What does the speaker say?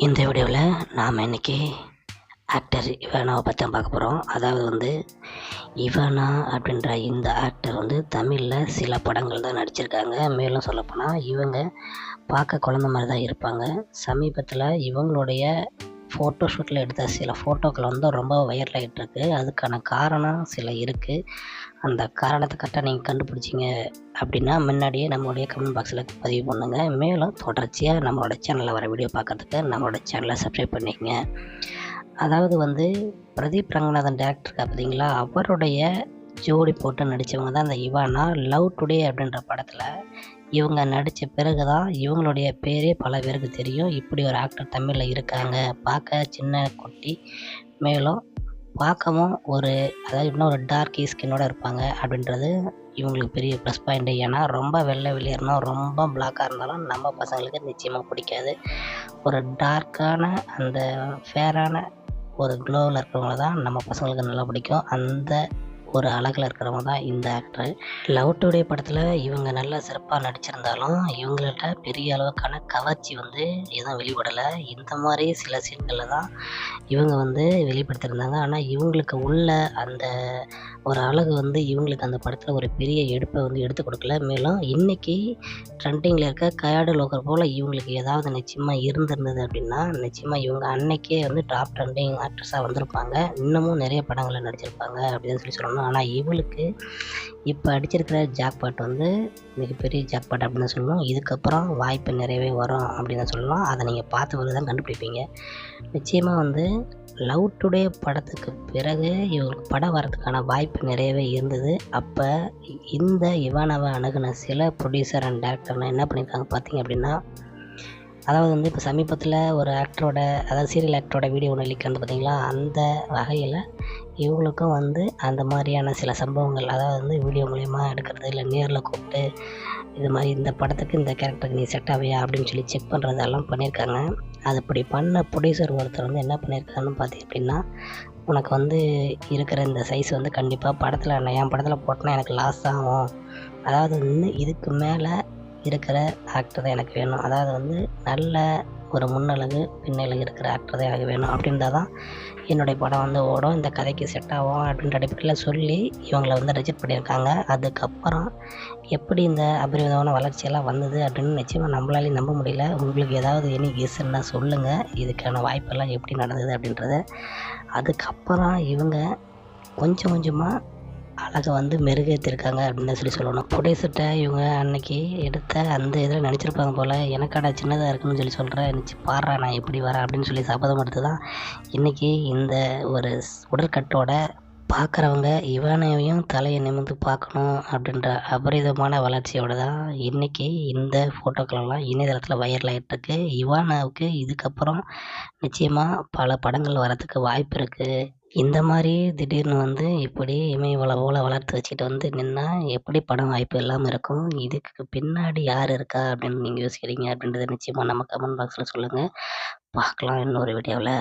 இந்த வீடியோவில் நாம் இன்றைக்கி ஆக்டர் இவானாவை பற்றி தான் பார்க்க போகிறோம் அதாவது வந்து இவானா அப்படின்ற இந்த ஆக்டர் வந்து தமிழில் சில படங்கள் தான் நடிச்சிருக்காங்க. மேலும் சொல்லப்போனால் இவங்க பார்க்க குழந்த மாதிரி தான் இருப்பாங்க. சமீபத்தில் இவங்களுடைய ஃபோட்டோ ஷூட்டில் எடுத்த சில ஃபோட்டோக்கள் வந்து ரொம்ப வைரல் ஆகிட்டுருக்கு அதுக்கான காரணம் சில இருக்குது அந்த காரணத்தை கரெக்டாக நீங்கள் கண்டுபிடிச்சிங்க அப்படின்னா முன்னாடியே நம்மளுடைய கமெண்ட் பாக்ஸில் பதிவு பண்ணுங்கள் மேலும் தொடர்ச்சியாக நம்மளோட சேனலில் வர வீடியோ பார்க்கறதுக்கு நம்மளோட சேனலை சப்ஸ்கிரைப் பண்ணிக்கங்க. அதாவது வந்து பிரதீப் ரங்கநாதன் டேரக்டர் பார்த்தீங்களா? அவருடைய ஜோடி போட்டு நடித்தவங்க தான் அந்த இவானா லவ் டுடே அப்படின்ற படத்தில் இவங்க நடித்த பிறகு தான் இவங்களுடைய பேரே பல பேருக்கு தெரியும். இப்படி ஒரு ஆக்டர் தமிழில் இருக்காங்க. பார்க்க சின்ன குட்டி மேலும் பார்க்கவும் ஒரு அதாவது இன்னும் ஒரு டார்க் ஸ்கின்னோட இருப்பாங்க அப்படின்றது இவங்களுக்கு பெரிய ப்ளஸ் பாயிண்ட் ஏன்னா ரொம்ப வெள்ளை வெளியேறணும் ரொம்ப பிளாக்காக இருந்தாலும் நம்ம பசங்களுக்கு நிச்சயமாக பிடிக்காது. ஒரு டார்க்கான அந்த ஃபேரான ஒரு க்ளோவில் இருக்கிறவங்கள தான் நம்ம பசங்களுக்கு நல்லா பிடிக்கும். அந்த ஒரு அழகில் இருக்கிறவங்க தான் இந்த ஆக்டர் லவ் டுடே படத்தில் இவங்க நல்லா சிறப்பாக நடிச்சிருந்தாலும் இவங்கள்ட்ட பெரிய அளவுக்கான கவர்ச்சி வந்து எதுவும் வெளிப்படலை. இந்த மாதிரி சில சீன்களில் தான் இவங்க வந்து வெளிப்படுத்தியிருந்தாங்க ஆனால் இவங்களுக்கு உள்ள அந்த ஒரு அழகு வந்து இவங்களுக்கு அந்த படத்தில் ஒரு பெரிய எடுப்பை வந்து எடுத்து கொடுக்கல. மேலும் இன்றைக்கி ட்ரெண்டிங்கில் இருக்க கயாடு லோக்கர் போல் இவங்களுக்கு ஏதாவது நிச்சயமாக இருந்திருந்தது அப்படின்னா நிச்சயமாக இவங்க அன்னைக்கே வந்து டாப் ட்ரெண்டிங் ஆக்ட்ரஸாக வந்திருப்பாங்க. இன்னமும் நிறைய படங்களில் நடிச்சிருப்பாங்க அப்படின்னு சொல்லி சொல்லணும் ஆனால் இவளுக்கு இப்போ அடிச்சிருக்கிற ஜாக்பாட் வந்து மிகப்பெரிய ஜாக்பாட் அப்படின்னு சொல்லணும் இதுக்கப்புறம் வாய்ப்பு நிறையவே வரும் அப்படின்னு சொல்லலாம். அதை நீங்கள் பார்த்து வந்து தான் கண்டுபிடிப்பீங்க. நிச்சயமாக வந்து லவ் டுடே படத்துக்கு பிறகு இவங்களுக்கு படம் வரதுக்கான வாய்ப்பு நிறையவே இருந்தது. அப்போ இந்த இவானவை அணுகுன சில ப்ரொடியூசர் அண்ட் டேரக்டர்லாம் என்ன பண்ணியிருக்காங்க பார்த்தீங்க அப்படின்னா அதாவது வந்து இப்போ சமீபத்தில் ஒரு ஆக்டரோட அதாவது சீரியல் ஆக்டரோட வீடியோ ஒன்று லீக் வந்து பார்த்தீங்களா அந்த வகையில் இவங்களுக்கும் வந்து அந்த மாதிரியான சில சம்பவங்கள் அதாவது வந்து வீடியோ மூலயமா எடுக்கிறது இல்லை நேரில் கூப்பிட்டு இது மாதிரி இந்த படத்துக்கு இந்த கேரக்டருக்கு நீ செட் ஆவியா அப்படின்னு சொல்லி செக் பண்ணுறது எல்லாம் பண்ணியிருக்காங்க அது இப்படி பண்ண ப்ரொடியூசர் ஒருத்தர் வந்து என்ன பண்ணியிருக்காருன்னு பார்த்தீங்க அப்படின்னா உனக்கு வந்து இருக்கிற இந்த சைஸ் வந்து கண்டிப்பாக படத்தில் என் படத்தில் போட்டோன்னா எனக்கு லாஸ் ஆகும். அதாவது வந்து இதுக்கு மேலே இருக்கிற ஆக்டர் தான் எனக்கு வேணும். அதாவது வந்து நல்ல ஒரு முன்னழகு பின்னழகு இருக்கிற ஆக்டர் தான் எனக்கு வேணும். அப்படின்றா தான் என்னுடைய படம் வந்து ஓடும். இந்த கதைக்கு செட் ஆகும் அப்படின்ற அடிப்படையில் சொல்லி இவங்களை வந்து ரிஜெக்ட் பண்ணியிருக்காங்க. அதுக்கப்புறம் எப்படி இந்த அபரிவிதமான வளர்ச்சியெல்லாம் வந்தது அப்படின்னு நிச்சயமாக நம்மளாலையும் நம்ப முடியல. உங்களுக்கு ஏதாவது எனி கெஸ் இருந்தால் சொல்லுங்கள் இதுக்கான வாய்ப்பெல்லாம் எப்படி நடந்தது அப்படின்றத. அதுக்கப்புறம் இவங்க கொஞ்சம் கொஞ்சமாக அழகை வந்து மெருகேற்றிருக்காங்க அப்படின்னு சொல்லி சொல்லணும். புடேசிட்ட இவங்க அன்னைக்கு எடுத்த அந்த இதில் நினச்சிருப்பாங்க போல் எனக்காடா சின்னதாக இருக்குன்னு சொல்லி சொல்கிறேன் நினச்சி பாடுறா நான் எப்படி வரேன்? அப்படின்னு சொல்லி சபதம் எடுத்து தான் இன்றைக்கி இந்த ஒரு உடற்கட்டோட பார்க்குறவங்க இவனையும் தலையை நிமிர்ந்து பார்க்கணும் அப்படின்ற அபரிதமான வளர்ச்சியோடு தான் இன்றைக்கி இந்த ஃபோட்டோக்களெல்லாம் இணையதளத்தில் வைரல் ஆகிட்டுருக்கு இவானாவுக்கு இதுக்கப்புறம் நிச்சயமாக பல படங்கள் வரத்துக்கு வாய்ப்பு இருக்குது இந்த மாதிரி திடீர்னு வந்து இப்படி இமய வள போல் வளர்த்து வச்சுட்டு வந்து நின்றா எப்படி படம் வாய்ப்பு இல்லாமல் இருக்கும்? இதுக்கு பின்னாடி யார் இருக்கா? அப்படின்னு நீங்கள் யோசிக்கிறீங்க அப்படின்றத நிச்சயமாக நம்ம கமெண்ட் பாக்ஸில் சொல்லுங்கள் பார்க்கலாம் இன்னொரு வீடியோவில்